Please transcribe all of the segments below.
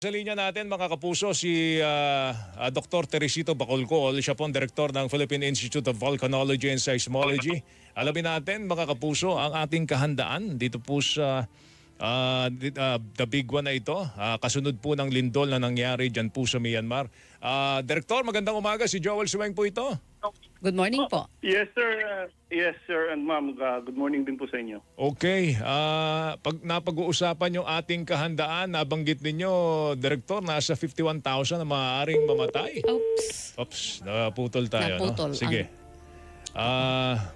Sa linya natin mga kapuso si ah, ah, Dr. Teresito Bacolcol, siya po ang direktor ng Philippine Institute of Volcanology and Seismology. Alamin natin mga kapuso ang ating kahandaan dito po sa di- ah, the big one na ito. Ah, kasunod po ng lindol na nangyari dyan po sa Myanmar. Ah, Direktor, magandang umaga. Si Joel Suweng po ito. Good morning po. Yes, sir. Uh, yes, sir. And ma'am, uh, good morning din po sa inyo. Okay, ah, pag napag-uusapan yung ating kahandaan, nabanggit ninyo, Direktor, nasa 51,000 na maaaring mamatay. Oops. Oops, naputol tayo. Naputol, No? Sige. Ah,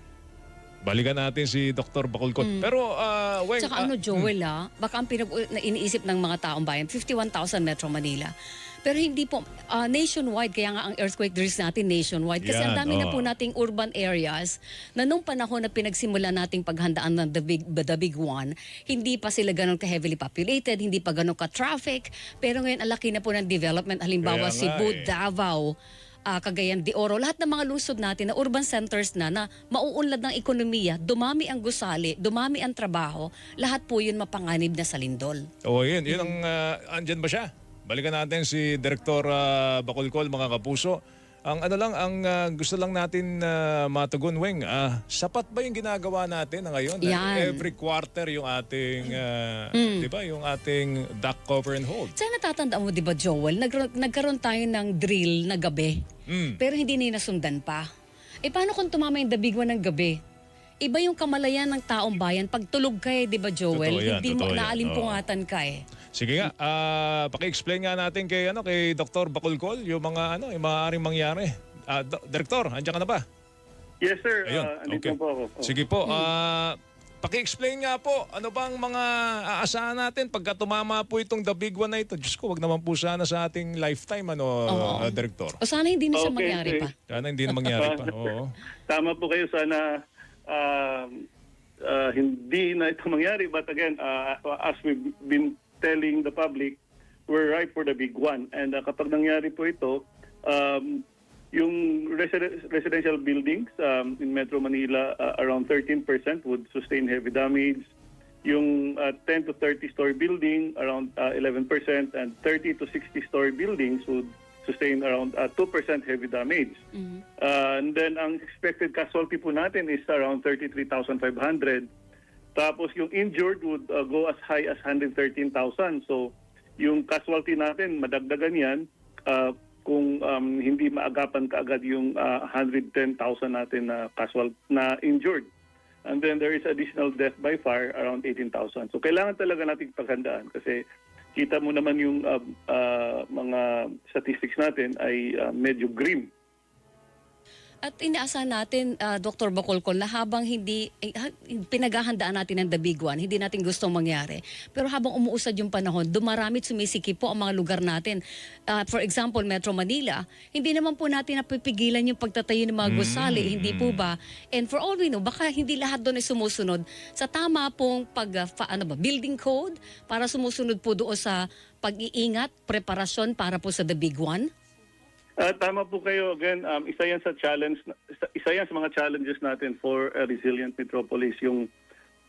balikan natin si Dr. Bacolcot. Pero, ah, Weng, Tsaka ah, ano, Joel, ah, baka ang pinag na iniisip ng mga taong bayan, 51,000 Metro Manila. Pero hindi po, ah, nationwide, kaya nga ang earthquake drills natin nationwide. Kasi ang Yan, dami na oo. po nating urban areas na nung panahon na pinagsimula nating paghandaan ng the big, the big one, hindi pa sila ganun ka-heavily populated, hindi pa ganun ka-traffic. Pero ngayon, ang laki na po ng development. Kaya Halimbawa, nga Cebu, eh. Davao, ah, Cagayan de Oro, lahat ng mga lungsod natin na urban centers na na mauunlad ng ekonomiya, dumami ang gusali, dumami ang trabaho, lahat po yun mapanganib na sa lindol. oh, yun, yun ang, ah, andyan ba siya? Balikan natin si Direktor ah, Bacolcol, mga kapuso. Ang ano lang, ang ah, gusto lang natin uh, matugon, Weng, ah, sapat ba yung ginagawa natin na ngayon? Yan. Every quarter yung ating, ah, Mm. di ba, yung ating duck cover and hold. Sana natatandaan mo, di ba Joel, nagro- nagkaroon tayo ng drill na gabi, Mm. pero hindi na nasundan pa. Eh paano kung tumama yung dabigwan ng gabi? Iba yung kamalayan ng taong bayan pag tulog ka eh, di ba Joel? Totoo yan, hindi mo naalimpungatan ka eh. Sige nga, ah paki-explain nga natin kay ano kay Dr. Bacolcol yung mga ano, yung maaaring mangyari. Ah, Do- Director, andiyan ka na ba? Yes, sir. Ayun, Uh, andito okay. po ako. Oh. Sige po, ah paki-explain nga po, ano bang mga aasahan natin pagka tumama po itong the big one na ito? Diyos ko, wag naman po sana sa ating lifetime, ano, ah, Director. O sana hindi na siya Okay, mangyari okay. pa. Sana hindi na mangyari pa. Oo. Tama po kayo. Sana um, uh, hindi na ito mangyari. But again, uh, as we've been telling the public, we're ripe for the big one. And uh, kapag nangyari po ito, um, yung residen- residential buildings um, in Metro Manila, uh, around 13% would sustain heavy damage. Yung uh, 10 to 30 story building, around uh, 11%, and 30 to 60 story buildings would sustain around uh, 2% heavy damage. Mhm. Uh, and then ang expected casualty po natin is around 33,500. Tapos yung injured would uh, go as high as 113,000. So yung casualty natin, madagdagan yan uh, kung um, hindi maagapan kaagad yung uh, 110,000 natin na casual na injured. And then there is additional death by fire around 18,000. So kailangan talaga nating paghandaan kasi kita mo naman yung uh, uh, mga statistics natin ay uh, medyo grim. At inaasahan natin, ah, Dr. Bacolcol, na habang hindi, eh, ha- pinaghahandaan natin ang the big one, hindi natin gustong mangyari. Pero habang umuusad yung panahon, dumarami at sumisikip po ang mga lugar natin. Ah, for example, Metro Manila, hindi naman po natin napipigilan yung pagtatayo ng mga gusali, hindi po ba? And for all we know, baka hindi lahat doon ay sumusunod sa tama pong pag, ah, fa- ano ba, building code para sumusunod po doon sa pag-iingat, preparasyon para po sa the big one. Ah, tama po kayo. Again, um, isa yan sa challenge, isa yan sa mga challenges natin for a resilient metropolis, yung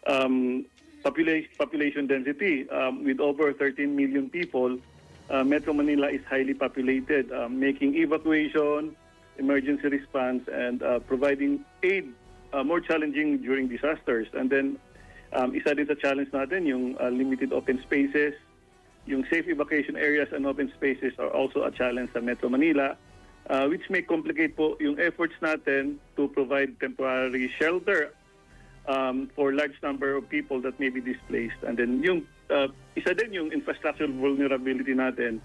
um, population, population density. Um, with over 13 million people, uh, Metro Manila is highly populated, um, making evacuation, emergency response, and uh, providing aid uh, more challenging during disasters. And then, um, isa din sa challenge natin, yung uh, limited open spaces, yung safe evacuation areas and open spaces are also a challenge sa Metro Manila, uh, which may complicate po yung efforts natin to provide temporary shelter um, for large number of people that may be displaced. And then yung uh, isa din yung infrastructural vulnerability natin.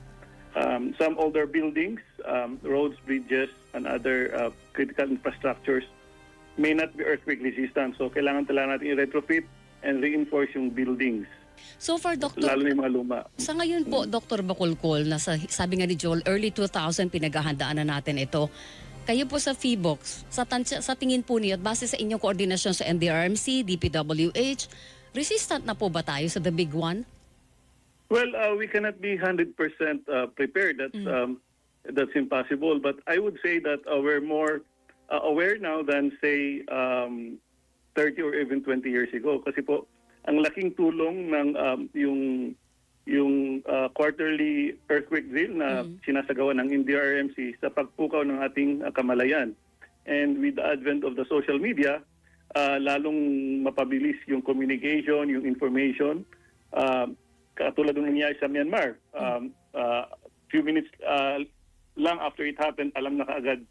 Um, some older buildings, um, roads, bridges, and other uh, critical infrastructures may not be earthquake resistant. So kailangan talaga natin i-retrofit and reinforce yung buildings, So far, Dr. lalo na yung mga luma. Sa ngayon po, Dr. Bacolcol, nasa, sabi nga ni Joel, early 2000 pinaghahandaan na natin ito. Kayo po sa FIBOX, sa, tansya, sa tingin po niyo at base sa inyong koordinasyon sa NDRMC, DPWH, resistant na po ba tayo sa the big one? Well, uh, we cannot be 100% uh, prepared. That's um, that's impossible. But I would say that uh, we're more uh, aware now than say um, 30 or even 20 years ago. Kasi po, ang laking tulong ng um, yung yung uh, quarterly earthquake drill na sinasagawa ng NDRRMC sa pagpukaw ng ating uh, kamalayan. And with the advent of the social media, uh, lalong mapabilis yung communication, yung information. Uh, katulad ng nangyari sa Myanmar. Um, uh, few minutes uh, lang after it happened, alam na kaagad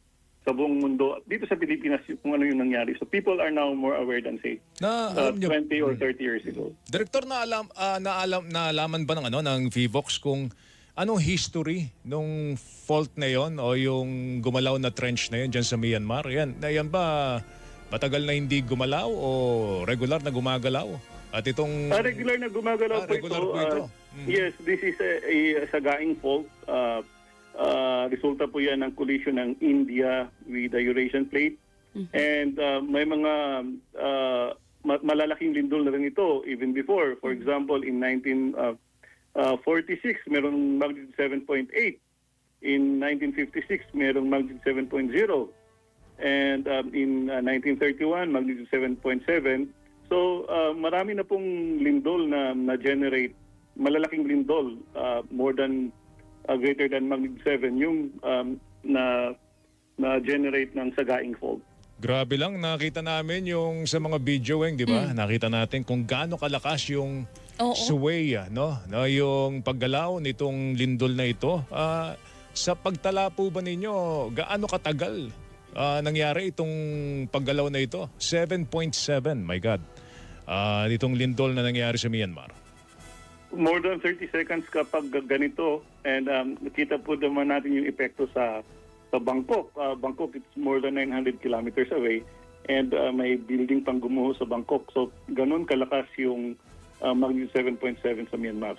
sa buong mundo. Dito sa Pilipinas kung ano yung nangyari. So people are now more aware than say Na uh, alam niyo, 20 or 30 years ago. Direktor na alam ah, na alam naalaman ba ng ano ng Vivox kung anong history nung fault na yon o yung gumalaw na trench na yon diyan sa Myanmar? Yan, na yan ba matagal na hindi gumalaw o regular na gumagalaw? At itong Ah, regular na gumagalaw Ah, po regular ito. po ito. Ah, Mhm. Yes, this is a, a sagaing fault. Ah, ah, resulta po yan ng collision ng India with the Eurasian plate. And ah, may mga ma- malalaking lindol na rin ito even before. For example, in 1946, merong magnitude 7.8. In 1956, merong magnitude 7.0. And um, in uh, 1931, magnitude 7.7. So uh, marami na pong lindol na na-generate, malalaking lindol, uh, more than, uh, greater than magnitude 7, yung um, na na-generate ng sagaing fault. Grabe lang, nakita namin yung sa mga video, Weng, di ba? Nakita natin kung gaano kalakas yung Oo. sway, ah, no? no? Yung paggalaw nitong lindol na ito. Ah, sa pagtala po ba ninyo, gaano katagal ah, nangyari itong paggalaw na ito? 7.7, my God. Ah, itong lindol na nangyari sa Myanmar. More than 30 seconds kapag ganito and um, nakita po naman natin yung epekto sa sa Bangkok. Uh, Bangkok it's more than 900 kilometers away and uh, may building pang gumuho sa Bangkok. So ganun kalakas yung uh, magnitude 7.7 sa Myanmar.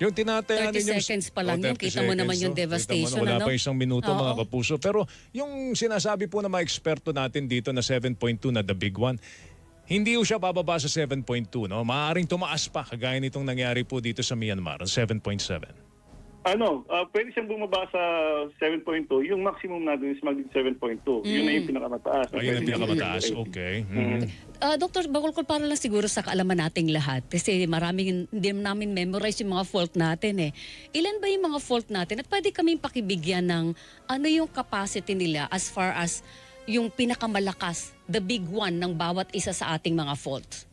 Yung tinataya 30 ninyo... seconds pa lang Oh, yun. 30 Kita mo naman yung no? Kita mo na, devastation, Wala ano? pa isang minuto Oo. mga kapuso. Pero yung sinasabi po ng mga eksperto natin dito na 7.2 na the big one, hindi po siya bababa sa 7.2. No? Maaaring tumaas pa kagaya nitong nangyari po dito sa Myanmar, 7.7. Ano, uh, pwede siyang bumaba sa 7.2. Yung maximum natin is magnitude 7.2. Yun na yung pinakamataas. na Ayun ang pwede pinakamataas. Okay. Mm. Mhm. Ah, Dr. Bacolcol, para lang siguro sa kaalaman nating lahat. Kasi maraming hindi namin memorize yung mga fault natin eh. Ilan ba yung mga fault natin? At pwede kaming pakibigyan ng ano yung capacity nila as far as yung pinakamalakas, the big one ng bawat isa sa ating mga faults.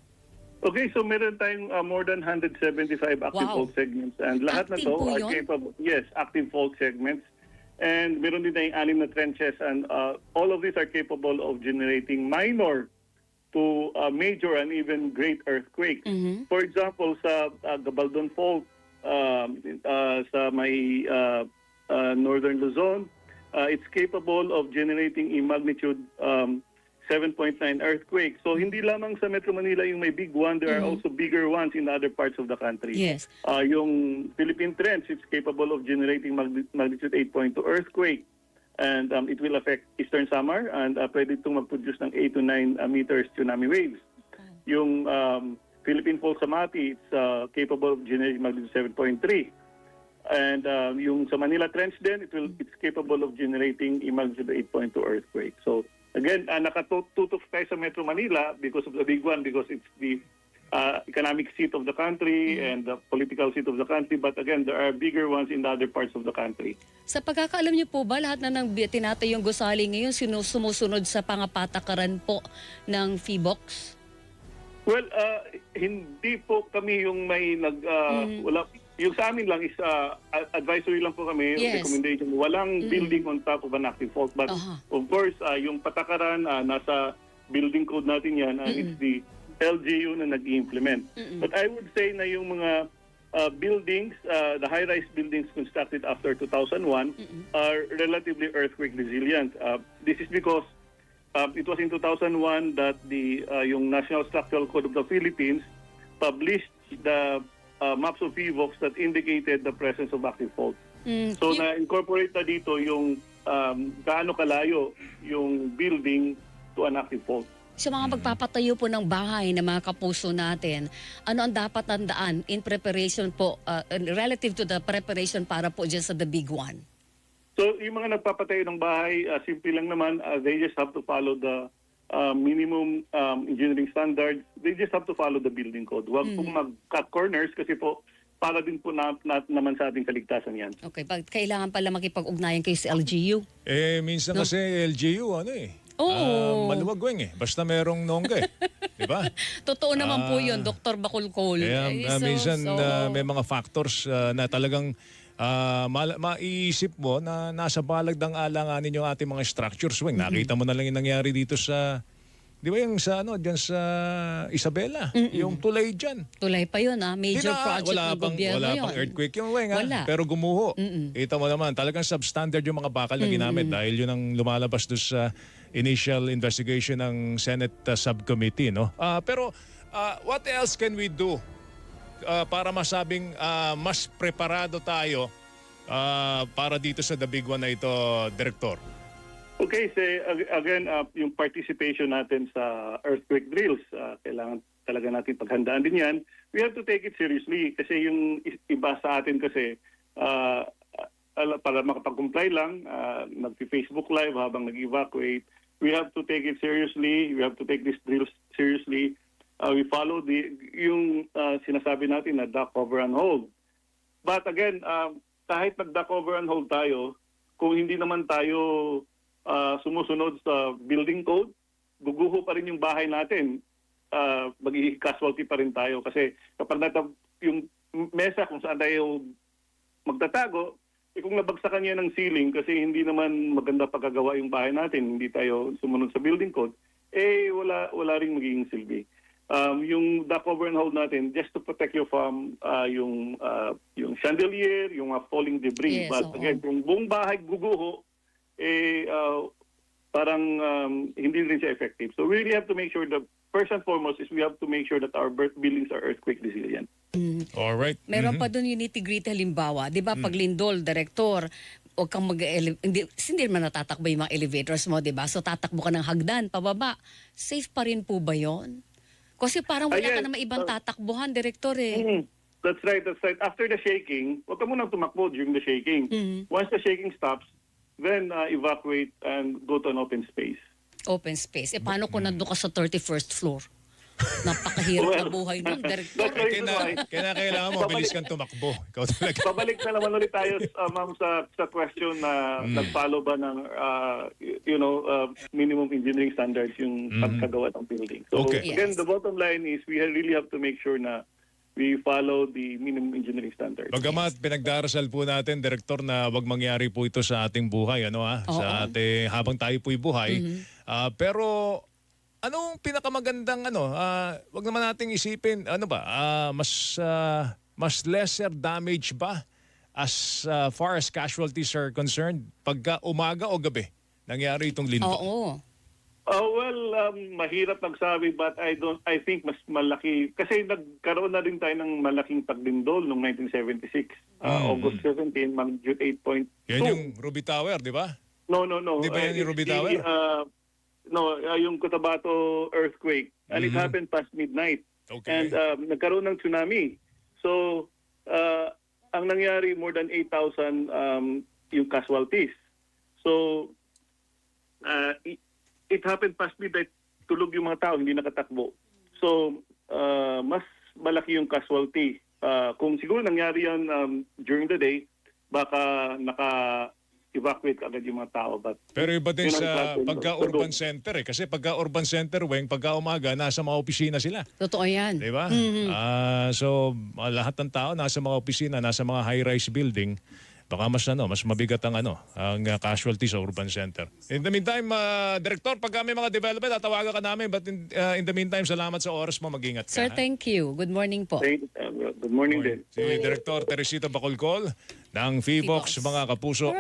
Okay, so meron tayong uh, more than 175 active Wow. fault segments and lahat Active na to are yun? capable. Yes, active fault segments. And meron din tayong anim na trenches and uh, all of these are capable of generating minor to uh, major and even great earthquakes. Mhm. For example, sa uh, Gabaldon Fault um, uh, sa may uh, uh, northern Luzon, uh, it's capable of generating a magnitude um, 7.9 earthquake. So hindi lamang sa Metro Manila yung may big one, there are also bigger ones in other parts of the country. Yes. Uh, yung Philippine Trench, it's capable of generating magni- magnitude 8.2 earthquake. And um, it will affect Eastern Samar and uh, pwede itong mag-produce ng 8 to 9 uh, meters tsunami waves. Yung um, Philippine Fault Samati, it's uh, capable of generating magnitude 7.3. And um, yung sa Manila Trench din, it will, it's capable of generating a magnitude 8.2 earthquake. So again, uh, nakatutok tayo sa Metro Manila because of the big one, because it's the uh, economic seat of the country and the political seat of the country. But again, there are bigger ones in the other parts of the country. Sa pagkakaalam niyo po ba, lahat na ng tinatayong gusali ngayon sumusunod sa pangapatakaran po ng FIBOX? Well, uh, hindi po kami yung may nag uh, wala yung sa amin lang is uh, advisory lang po kami Yes. recommendation. Walang building on top of an active fault. But Aha. of course, uh, yung patakaran uh, nasa building code natin yan and it's the LGU na nag-implement. But I would say na yung mga uh, buildings, uh, the high-rise buildings constructed after 2001 are relatively earthquake resilient. Uh, this is because uh, it was in 2001 that the uh, yung National Structural Code of the Philippines published the uh, maps of PVOX that indicated the presence of active faults. Mm, So na-incorporate na dito yung um, gaano kalayo yung building to an active fault. sa mga magpapatayo po ng bahay na mga kapuso natin, ano ang dapat tandaan in preparation po, uh, relative to the preparation para po dyan sa the big one? So yung mga nagpapatayo ng bahay, uh, simple lang naman, uh, they just have to follow the uh, minimum um, engineering standards. They just have to follow the building code. Huwag pong mag-cut corners kasi po para din po na, na- naman sa ating kaligtasan yan. Okay, pag kailangan pala makipag-ugnayan kayo sa LGU. Eh, minsan kasi LGU, ano eh. Oo. ah, maluwag weng eh. Basta merong nongga eh. Di ba? Totoo naman po yun, Dr. Bakulkol. Kaya Eh, ah, so- minsan so- ah, may mga factors ah, na talagang ah, ma- maiisip mo na nasa balagdang alanganin yung ating mga structures. Weng, nakita mo na lang yung nangyari dito sa, di ba yung sa ano, dyan sa Isabela, yung tulay dyan. Tulay pa yun, ah. Major Di na- project wala ng pang, gobyerno Wala yun. pang earthquake yung weng, ha? Wala. pero gumuho. Kita mo naman, talagang substandard yung mga bakal na ginamit dahil yun ang lumalabas doon sa initial investigation ng Senate uh, Subcommittee. No? Ah, pero ah, what else can we do ah, para masabing ah, mas preparado tayo ah, para dito sa the big one na ito, Director? Okay, so ag- again, uh, yung participation natin sa earthquake drills, uh, kailangan talaga natin paghandaan din yan. We have to take it seriously kasi yung iba sa atin kasi uh, para makapag-comply lang, uh, nag-Facebook live habang nag-evacuate. We have to take it seriously. We have to take these drills seriously. Uh, we follow the yung uh, sinasabi natin na duck cover and hold. But again, um, kahit nag-duck over and hold tayo, kung hindi naman tayo ah, sumusunod sa building code, guguho pa rin yung bahay natin. Uh, magiging casualty pa rin tayo. Kasi kapag nata- yung mesa kung saan tayo magtatago, eh kung nabagsakan niya ng ceiling kasi hindi naman maganda pagkagawa yung bahay natin, hindi tayo sumunod sa building code, eh wala wala ring magiging silbi. Um, yung duck over and hold natin just to protect you from ah, yung ah, yung chandelier, yung mga falling debris. Yes, But oo. again, kung buong bahay guguho, eh ah, parang um, hindi rin siya effective. So we really have to make sure that first and foremost is we have to make sure that our birth buildings are earthquake resilient. Mm. All right. Meron pa doon yung nitty-gritty halimbawa. Di ba, pag lindol, director, huwag kang mag hindi, hindi naman natatakbo yung mga elevators mo, di ba? So tatakbo ka ng hagdan, pababa. Safe pa rin po ba yon? Kasi parang wala Ah, ka yes. naman ibang Ah. tatakbuhan, director eh. Mhm. That's right, that's right. After the shaking, huwag ka munang tumakbo during the shaking. Mhm. Once the shaking stops, then uh, evacuate and go to an open space. Open space. Eh paano kung nandun ka sa 31st floor? Napakahirap na Well, buhay nun, director. that's right. Kaya, na, kaya na kailangan mo, bilis kang tumakbo. Ikaw talaga. Babalik na naman ulit tayo, uh, ma'am, sa, sa question na nag-follow ba ng, uh, you know, uh, minimum engineering standards yung pagkagawa ng building. So Okay. again, Yes. the bottom line is we really have to make sure na we follow the minimum engineering standards. Bagamat pinagdarasal po natin, Direktor, na wag mangyari po ito sa ating buhay, ano ha? Sa ating, habang tayo po'y buhay. Ah, pero, anong pinakamagandang, ano, ah, wag naman nating isipin, ano ba, ah, mas, ah, mas lesser damage ba as ah, far as casualties are concerned pagka umaga o gabi nangyari itong lindol? Oo. Oh, well, um, mahirap magsabi but I don't I think mas malaki kasi nagkaroon na rin tayo ng malaking paglindol noong 1976. Uh, August 17, magnitude 8.2. Yan yung Ruby Tower, di ba? No, no, no. Di ba yan Uh, yung Ruby Tower? uh, no, uh, yung Cotabato earthquake. And it happened past midnight. Mm-hmm. Okay. And um, nagkaroon ng tsunami. So, uh, ang nangyari more than 8,000 um, yung casualties. So, uh, it, it happened past midnight. Tulog yung mga tao, hindi nakatakbo. So, uh, mas malaki yung casualty. Uh, kung siguro nangyari yan um, during the day, baka naka-evacuate agad yung mga tao. But Pero iba din sa klase, pagka no? urban center eh. Kasi pagka urban center, weng, pagka umaga, nasa mga opisina sila. Totoo yan. Di ba? Ah, so, ah, lahat ng tao nasa mga opisina, nasa mga high-rise building, baka mas ano, mas mabigat ang ano, ang ah, casualty sa urban center. In the meantime, ah, Director, pagka may mga development, tatawagan ka namin. But in, ah, in the meantime, salamat sa oras mo, mag-ingat ka. Sir, ha? thank you. Good morning po. thank, uh, good morning din. Si Director Teresita Bacolcol ng FIVOX, mga kapuso.